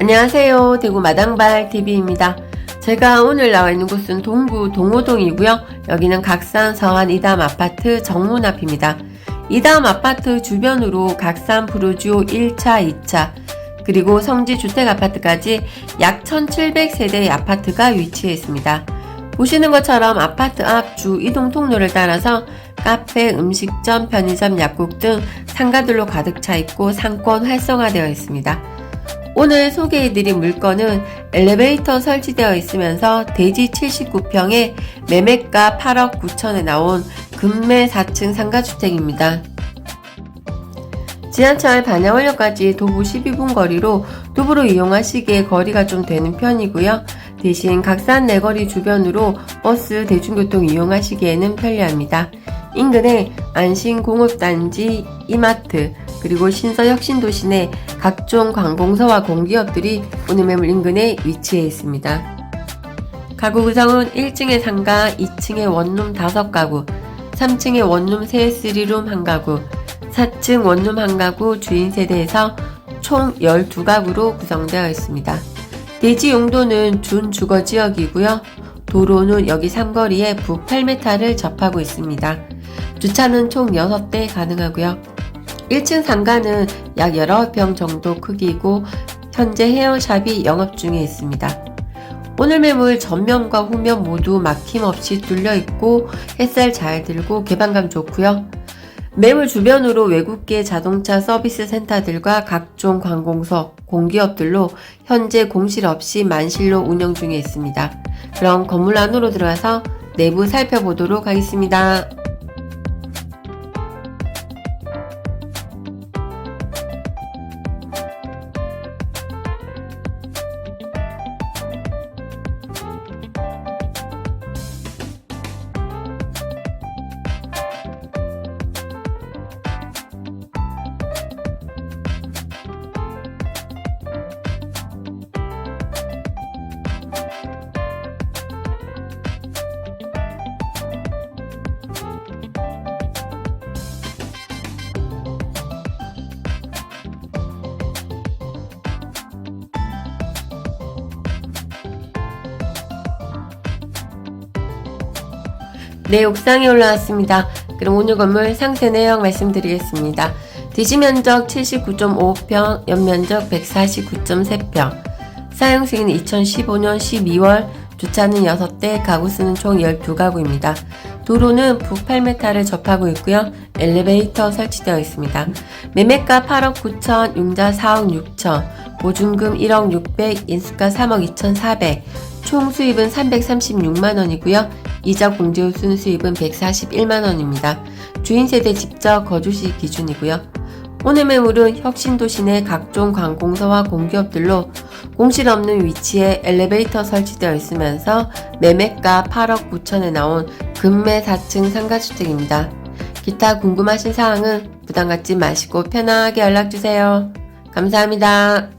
안녕하세요. 대구 마당발 TV입니다. 제가 오늘 나와 있는 곳은 동구 동호동이고요. 여기는 각산 서안 이담 아파트 정문 앞입니다. 이담 아파트 주변으로 각산 프루지오 1차, 2차, 그리고 성지 주택 아파트까지 약 1700세대의 아파트가 위치해 있습니다. 보시는 것처럼 아파트 앞 주 이동 통로를 따라서 카페, 음식점, 편의점, 약국 등 상가들로 가득 차 있고 상권 활성화되어 있습니다. 오늘 소개해드린 물건은 엘리베이터 설치되어 있으면서 대지 79평에 매매가 8억 9천에 나온 금매 4층 상가주택입니다. 지하철 반야원역까지 도보 12분 거리로 도보로 이용하시기에 거리가 좀 되는 편이고요. 대신 각산 내거리 주변으로 버스 대중교통 이용하시기에는 편리합니다. 인근에 안신공업단지, 이마트, 그리고 신서혁신도시 내 각종 관공서와 공기업들이 오늘 매물 인근에 위치해 있습니다. 가구 구성은 1층의 상가, 2층의 원룸 5가구, 3층의 원룸 3, 3룸 1가구, 4층 원룸 1가구 주인 세대에서 총 12가구로 구성되어 있습니다. 대지 용도는 준주거 지역이고요. 도로는 여기 삼거리에 북 8m를 접하고 있습니다. 주차는 총 6대 가능하고요. 1층 상가는 약 19평 정도 크기이고 현재 헤어샵이 영업 중에 있습니다. 오늘 매물 전면과 후면 모두 막힘없이 뚫려 있고 햇살 잘 들고 개방감 좋고요. 매물 주변으로 외국계 자동차 서비스 센터들과 각종 관공서, 공기업들로 현재 공실 없이 만실로 운영 중에 있습니다. 그럼 건물 안으로 들어가서 내부 살펴보도록 하겠습니다. 네, 옥상에 올라왔습니다. 그럼 오늘 건물 상세 내용 말씀드리겠습니다. 대지 면적 79.5평, 연면적 149.3평. 사용 시기는 2015년 12월, 주차는 6대, 가구 수는 총 12가구입니다. 도로는 북 8m를 접하고 있고요. 엘리베이터 설치되어 있습니다. 매매가 8억 9천, 융자 4억 6천, 보증금 1억 600, 인수가 3억 2,400, 총 수입은 336만 원이고요. 이자 공제후 순 수입은 141만원입니다. 주인 세대 직접 거주시 기준이고요. 오늘 매물은 혁신도시 내 각종 관공서와 공기업들로 공실 없는 위치에 엘리베이터 설치되어 있으면서 매매가 8억 9천에 나온 금매 4층 상가주택입니다. 기타 궁금하신 사항은 부담 갖지 마시고 편하게 연락주세요. 감사합니다.